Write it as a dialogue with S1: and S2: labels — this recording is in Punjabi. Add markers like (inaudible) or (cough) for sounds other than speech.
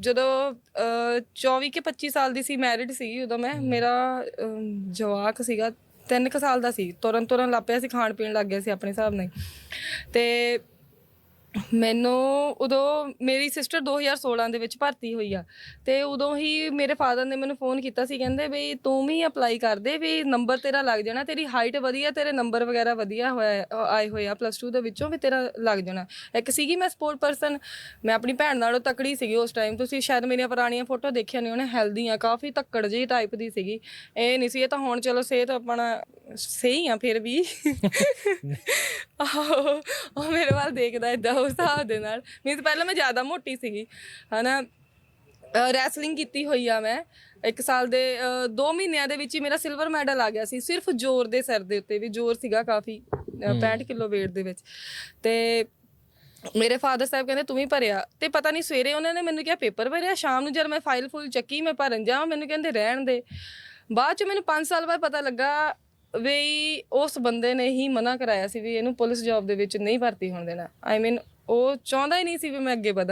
S1: ਜਦੋਂ ਅਹ, 24 ਕੇ 25 ਸਾਲ ਦੀ ਸੀ ਮੈਰਿਡ ਸੀਗੀ ਉਦੋਂ ਮੈਂ ਮੇਰਾ ਜਵਾਕ ਸੀਗਾ 3 ਕੁ ਸਾਲ ਦਾ ਸੀ ਤੁਰਨ ਤੁਰਨ ਲੱਗ ਪਿਆ ਸੀ ਖਾਣ ਪੀਣ ਲੱਗ ਗਿਆ ਸੀ ਆਪਣੇ ਹਿਸਾਬ ਨਾਲ। ਤੇ ਮੈਨੂੰ ਉਦੋਂ ਮੇਰੀ ਸਿਸਟਰ 2016 ਦੇ ਵਿੱਚ ਭਰਤੀ ਹੋਈ ਆ। ਤੇ ਉਦੋਂ ਹੀ ਮੇਰੇ ਫਾਦਰ ਨੇ ਮੈਨੂੰ ਫੋਨ ਕੀਤਾ ਸੀ ਕਹਿੰਦੇ ਵੀ ਤੂੰ ਵੀ ਅਪਲਾਈ ਕਰ ਦੇ ਵੀ ਨੰਬਰ ਤੇਰਾ ਲੱਗ ਜਾਣਾ ਤੇਰੀ ਹਾਈਟ ਵਧੀਆ ਤੇਰੇ ਨੰਬਰ ਵਗੈਰਾ ਵਧੀਆ ਹੋਇਆ ਆਏ ਹੋਏ ਆ ਪਲੱਸ 2 ਦੇ ਵਿੱਚੋਂ ਵੀ ਤੇਰਾ ਲੱਗ ਜਾਣਾ। ਇੱਕ ਸੀਗੀ ਮੈਂ ਸਪੋਰਟ ਪਰਸਨ ਮੈਂ ਆਪਣੀ ਭੈਣ ਨਾਲੋਂ ਤਕੜੀ ਸੀਗੀ ਉਸ ਟਾਈਮ ਤੁਸੀਂ ਸ਼ਾਇਦ ਮੇਰੀਆਂ ਪੁਰਾਣੀਆਂ ਫੋਟੋ ਦੇਖੀਆਂ ਨਹੀਂ ਉਹਨੇ ਹੈਲਦੀ ਆ ਕਾਫੀ ਤੱਕੜ ਜਿਹੀ ਟਾਈਪ ਦੀ ਸੀਗੀ। ਇਹ ਨਹੀਂ ਸੀ ਇਹ ਤਾਂ ਹੁਣ ਚਲੋ ਸਿਹਤ ਆਪਣਾ ਸਹੀ ਆ ਫਿਰ ਵੀ। (laughs) ਉਹ ਮੇਰੇ ਵੱਲ ਦੇਖਦਾ ਇਦਾਂ ਉਸ ਹਿਸਾਬ ਦੇ ਨਾਲ। ਮੀਨਸ ਪਹਿਲਾਂ ਮੈਂ ਜ਼ਿਆਦਾ ਮੋਟੀ ਸੀਗੀ ਹਨਾ। ਰੈਸਲਿੰਗ ਕੀਤੀ ਹੋਈ ਆ ਮੈਂ। ਇੱਕ ਸਾਲ ਦੇ 2 ਮਹੀਨਿਆਂ ਦੇ ਵਿੱਚ ਹੀ ਮੇਰਾ ਸਿਲਵਰ ਮੈਡਲ ਆ ਗਿਆ ਸੀ। ਸਿਰਫ ਜ਼ੋਰ ਦੇ ਸਿਰ ਦੇ ਉੱਤੇ ਵੀ ਜ਼ੋਰ ਸੀਗਾ ਕਾਫੀ ਅ, 65 ਕਿਲੋ weight ਦੇ ਵਿੱਚ। ਤੇ ਮੇਰੇ ਫਾਦਰ ਸਾਹਿਬ ਕਹਿੰਦੇ ਤੂੰ ਵੀ ਭਰਿਆ। ਤੇ ਪਤਾ ਨਹੀਂ ਸਵੇਰੇ ਉਹਨਾਂ ਨੇ ਮੈਨੂੰ ਕਿਹਾ ਪੇਪਰ ਭਰਿਆ? ਸ਼ਾਮ ਨੂੰ ਜਦ ਮੈਂ ਫਾਈਲ ਫੁੱਲ ਚੱਕੀ ਮੈਂ ਭਰਨ ਜਾਵਾਂ ਮੈਨੂੰ ਕਹਿੰਦੇ ਰਹਿਣ ਦੇ। ਬਾਅਦ ਚ ਮੈਨੂੰ 5 ਸਾਲ ਬਾਅਦ ਪਤਾ ਲੱਗਾ ਵੀ ਉਸ ਬੰਦੇ ਨੇ ਹੀ ਮਨਾ ਕਰਾਇਆ ਸੀ ਵੀ ਇਹਨੂੰ ਪੁਲਿਸ ਜੌਬ ਦੇ ਵਿੱਚ ਨਹੀਂ ਭਰਤੀ ਹੋਣ ਦੇਣਾ। ਆਈ ਮੀਨ ਉਹ ਚਾਹੁੰਦਾ ਹੀ ਨਹੀਂ ਸੀ ਵੀ ਮੈਂ ਅੱਗੇ ਵਧਾਂ।